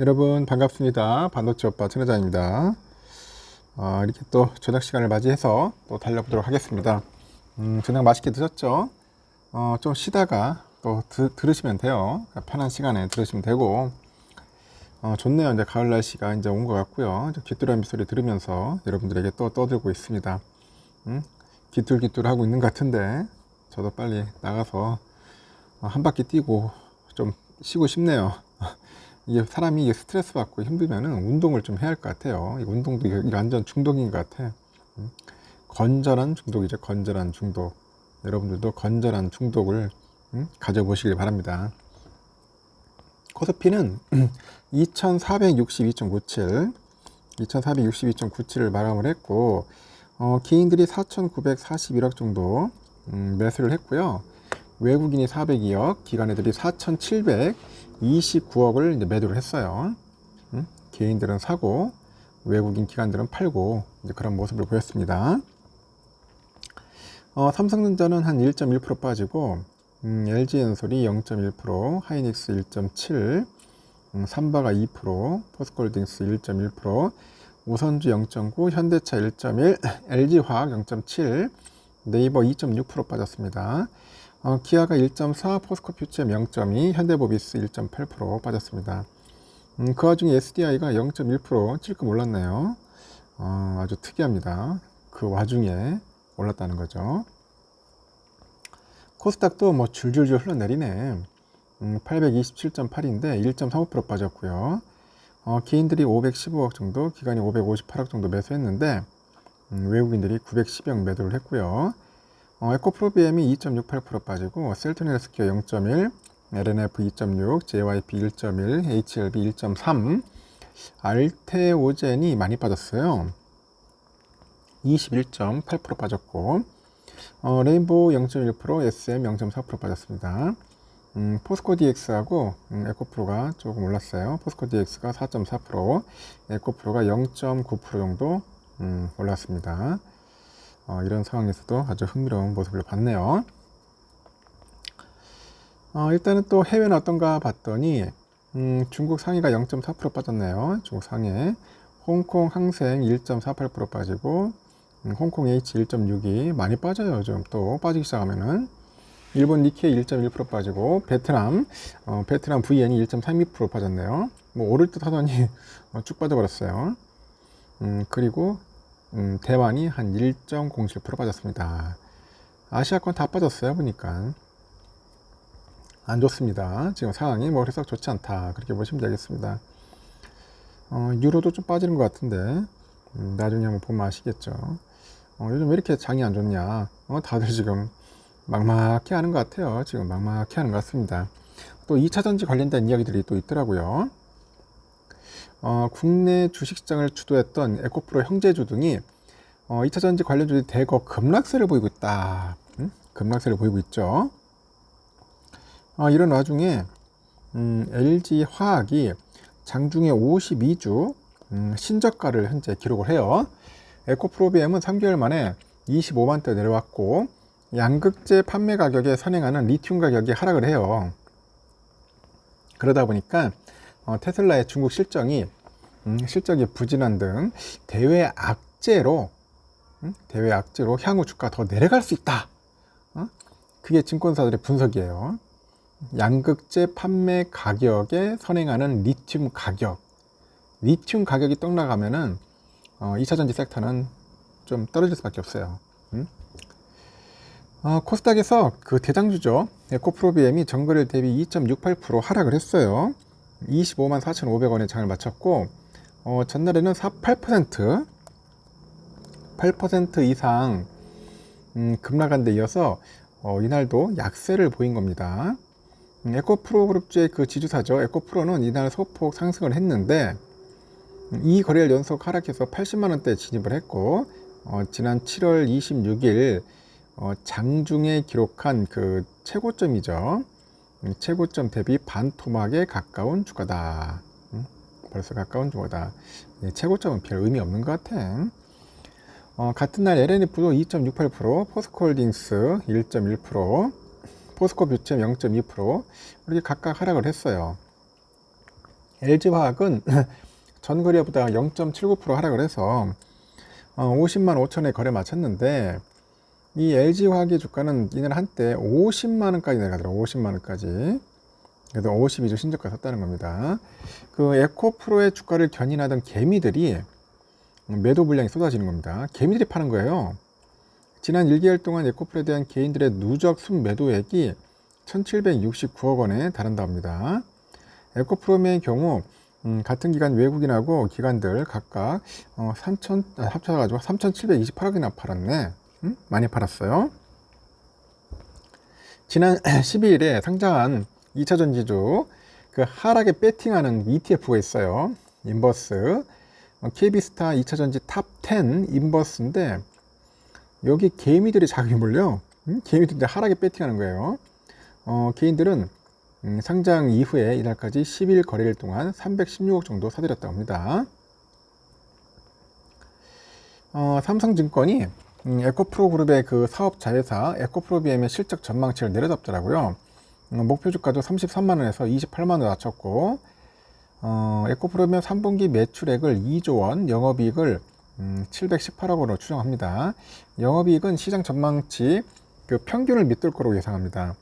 여러분 반갑습니다. 반도체 오빠 천혜자입니다. 어, 이렇게 또 저녁 시간을 맞이해서 또 달려보도록 하겠습니다. 음, 저녁 맛있게 드셨죠? 어, 좀 쉬다가 또 드, 들으시면 돼요. 그러니까 편한 시간에 들으시면 되고 어, 좋네요. 이제 가을 날씨가 이제 온 것 같고요. 귀뚜라미 소리 들으면서 여러분들에게 또 떠들고 있습니다. 음? 기뚤기뚤 하고 있는 것 같은데 저도 빨리 나가서 어, 한 바퀴 뛰고 좀 쉬고 싶네요. 이게 사람이 이게 스트레스 받고 힘들면은 운동을 좀 해야 할 것 같아요. 이 운동도 완전 중독인 것 같아. 음. 건전한 중독이죠. 건전한 중독. 여러분들도 건전한 중독을 음, 가져보시길 바랍니다. 코스피는 2462.97, 2462.97을 마감을 했고, 어, 개인들이 4,941억 정도 음, 매수를 했고요. 외국인이 402억, 기관애들이 4,729억을 이제 매도를 했어요. 음? 개인들은 사고, 외국인 기관들은 팔고, 그런 모습을 보였습니다. 어, 삼성전자는 한 1.1% 빠지고, 음, LG엔솔이 0.1%, 하이닉스 1.7, 음, 삼바가 2%, 포스콜딩스 1.1%, 우선주 0.9, 현대차 1.1, LG화학 0.7, 네이버 2.6% 빠졌습니다. 어, 기아가 1.4, 포스코퓨처 0.2, 현대모비스 1.8% 빠졌습니다. 음, 그 와중에 SDI가 0.1% 찔끔 올랐네요. 어, 아주 특이합니다. 그 와중에 올랐다는 거죠. 코스닥도 뭐 줄줄줄 흘러내리네. 음, 827.8인데 1.35% 빠졌고요. 어, 개인들이 515억 정도, 기관이 558억 정도 매수했는데 음, 외국인들이 910억 매도를 했고요. 어, 에코프로비엠이 2.68% 빠지고 셀트리헬스케어 0.1, LNF 2.6, JYP 1.1, HLB 1.3, 알테오젠이 많이 빠졌어요. 21.8% 빠졌고 어, 레인보우 0.1%, SM 0.4% 빠졌습니다. 음, 포스코 DX하고 음, 에코프로가 조금 올랐어요. 포스코 DX가 4.4%, 에코프로가 0.9% 정도 음, 올랐습니다. 어, 이런 상황에서도 아주 흥미로운 모습을 봤네요. 어, 일단은 또 해외는 어떤가 봤더니 음, 중국 상해가 0.4% 빠졌네요. 중국 상해. 홍콩 항생 1.48% 빠지고 음, 홍콩 H 1.62 많이 빠져요. 요즘 또 빠지기 시작하면은 일본 니케이 1.1% 빠지고 베트남 어, 베트남 VN이 1.32% 빠졌네요. 뭐 오를 듯 하더니 어, 쭉 빠져버렸어요. 음, 그리고 음, 대만이 한 1.07% 빠졌습니다. 아시아권 다 빠졌어요. 보니까 안 좋습니다. 지금 상황이 뭐 그래서 좋지 않다. 그렇게 보시면 되겠습니다. 어, 유로도 좀 빠지는 것 같은데 음, 나중에 한번 보면 아시겠죠. 어, 요즘 왜 이렇게 장이 안 좋냐? 어, 다들 지금 막막해 하는 것 같아요. 지금 막막해 하는 것 같습니다. 또 2차 전지 관련된 이야기들이 또 있더라고요. 어, 국내 주식시장을 주도했던 에코프로 형제주 등이 어, 2차 전지 관련주들이 대거 급락세를 보이고 있다. 음? 급락세를 보이고 있죠. 어, 이런 와중에 음, LG 화학이 장중에 52주 음, 신저가를 현재 기록을 해요. 에코프로비엠은 3개월 만에 25만대 내려왔고 양극재 판매 가격에 선행하는 리튬 가격이 하락을 해요. 그러다 보니까 어, 테슬라의 중국 실정이 음, 실적이 부진한 등 대외 악재로 음, 대외 악재로 향후 주가 더 내려갈 수 있다. 어? 그게 증권사들의 분석이에요. 양극재 판매 가격에 선행하는 리튬 가격. 리튬 가격이 떡 나가면은 어, 2차 전지 섹터는 좀 떨어질 수밖에 없어요. 음? 어, 코스닥에서 그 대장주죠. 에코프로비엠이 정거래일 대비 2.68% 하락을 했어요. 25만 4,500원에 장을 마쳤고 어, 전날에는 4, 8% 8% 이상 음, 급락한 데 이어서 어, 이날도 약세를 보인 겁니다. 음, 에코프로 그룹주의 그 지주사죠. 에코프로는 이날 소폭 상승을 했는데 음, 이 거래일 연속 하락해서 80만 원대 진입을 했고 어, 지난 7월 26일 어, 장중에 기록한 그 최고점이죠. 음, 최고점 대비 반 토막에 가까운 주가다. 음, 벌써 가까운 주가다. 예, 최고점은 별 의미 없는 것 같아. 어, 같은 날 LNF도 2.68%, 포스코홀딩스 1.1%, 포스코 뷰챔 0.2% 이렇게 각각 하락을 했어요. LG화학은 전거래보다 0.79% 하락을 해서 어, 50만 5천에 거래 마쳤는데 이 LG화학의 주가는 이날 한때 50만 원까지 내려가더라고요. 50만 원까지. 그래서 52주 신저가 샀다는 겁니다. 그 에코프로의 주가를 견인하던 개미들이 매도 물량이 쏟아지는 겁니다. 개미들이 파는 거예요. 지난 1개월 동안 에코프로에 대한 개인들의 누적 순매도액이 1769억 원에 달한다 합니다. 에코프롬의 경우 음, 같은 기간 외국인하고 기관들 각각 어, 3천 아, 합쳐가지고 3,728억이나 팔았네. 음? 많이 팔았어요. 지난 12일에 상장한 2차 전지주 그 하락에 배팅하는 ETF가 있어요. 인버스 어, KB스타 2차 전지 탑10 인버스인데 여기 개미들이 자기 몰려 음? 개미들이 하락에 배팅하는 거예요. 어, 개인들은 음, 상장 이후에 이날까지 10일 거래일 동안 316억 정도 사들였다고 합니다. 어, 삼성증권이 음, 에코프로 그룹의 그 사업 자회사 에코프로비엠의 실적 전망치를 내려잡더라고요. 음, 목표 주가도 33만 원에서 28만 원 낮췄고 어, 에코프로비엠 3분기 매출액을 2조 원, 영업이익을 음, 718억 원으로 추정합니다. 영업이익은 시장 전망치 그 평균을 밑돌 거로 예상합니다.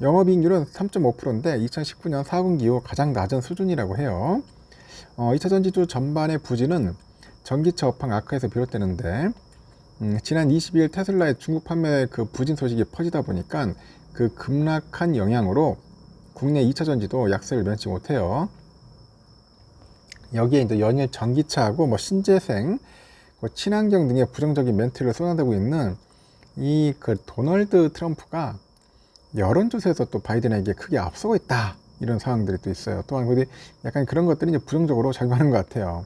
영업이익률은 3.5%인데 2019년 4분기 이후 가장 낮은 수준이라고 해요. 어, 2차 전지주 전반의 부진은 전기차 업황 악화에서 비롯되는데 음, 지난 22일 테슬라의 중국 판매 그 부진 소식이 퍼지다 보니까 그 급락한 영향으로 국내 2차 전지도 약세를 면치 못해요. 여기에 이제 연일 전기차하고 뭐 신재생, 뭐 친환경 등의 부정적인 멘트를 쏟아내고 있는 이 그 도널드 트럼프가 여론조사에서 또 바이든에게 크게 앞서고 있다. 이런 상황들이 또 있어요. 또한 약간 그런 것들이 이제 부정적으로 작용하는 것 같아요.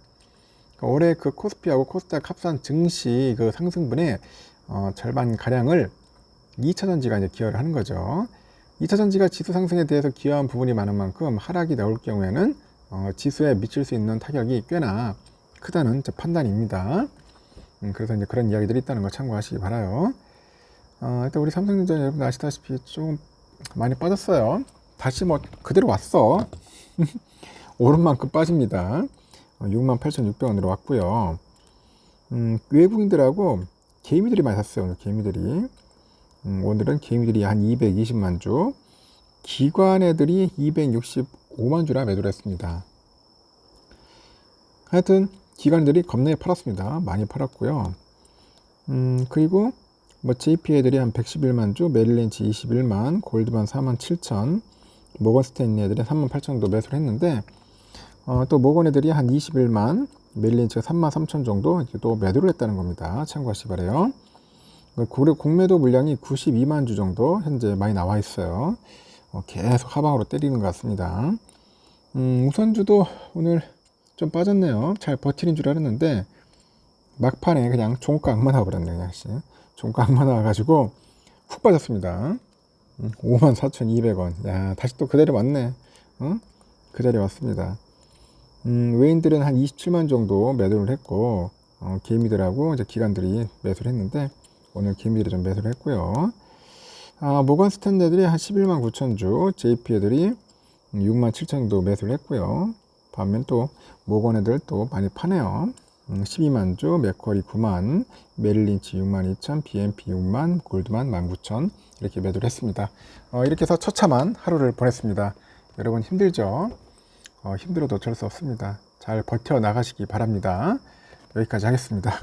그러니까 올해 그 코스피하고 코스닥 합산 증시 그 상승분의 어, 절반 가량을 2차 전지가 이제 기여를 하는 거죠. 2차 전지가 지수 상승에 대해서 기여한 부분이 많은 만큼 하락이 나올 경우에는 어, 지수에 미칠 수 있는 타격이 꽤나 크다는 판단입니다. 음, 그래서 이제 그런 이야기들이 있다는 거 참고하시기 바라요. 어, 일단 우리 삼성전자 여러분 아시다시피 좀 많이 빠졌어요. 다시 뭐 그대로 왔어. 오른 만큼 빠집니다. 어, 68,600원으로 왔고요. 음, 외국인들하고 개미들이 많이 샀어요. 오늘 개미들이. 음, 오늘은 개미들이 한 220만 주, 기관 애들이 265만 주나 매도를 했습니다. 하여튼 기관들이 겁나게 팔았습니다. 많이 팔았고요. 음, 그리고 뭐 JP 애들이 한 111만 주, 메릴린치 21만, 골드만 4만 7천, 모건 스탠리 애들이 3만 8천 정도 매수를 했는데 어, 또 모건 애들이 한 21만, 메릴린치가 3만 3천 정도 또 매도를 했다는 겁니다. 참고하시 기 바래요. 고려 공매도 물량이 92만 주 정도 현재 많이 나와 있어요. 어, 계속 하방으로 때리는 것 같습니다. 음, 우선주도 오늘 좀 빠졌네요. 잘 버티는 줄 알았는데 막판에 그냥 종가 악마 나와버렸네 그냥 종가 악마 나와가지고 훅 빠졌습니다. 54,200원. 음, 야 다시 또 그 자리 왔네. 어? 그 자리 왔습니다. 음, 외인들은 한 27만 정도 매도를 했고 어, 개미들하고 이제 기관들이 매수를 했는데 오늘 개미들이 좀 매수를 했고요. 아, 모건 스탠드들이 한 11만 9천 주, JP 애들이 6만 7천 정도 매수를 했고요. 반면 또 모건 애들 또 많이 파네요. 12만 음, 주, 맥쿼리 9만, 메릴린치 6만 2천, BNP 6만, 골드만 1만 9천 이렇게 매도를 했습니다. 어, 이렇게 해서 처참한 하루를 보냈습니다. 여러분 힘들죠? 어, 힘들어도 어쩔 수 없습니다. 잘 버텨 나가시기 바랍니다. 여기까지 하겠습니다.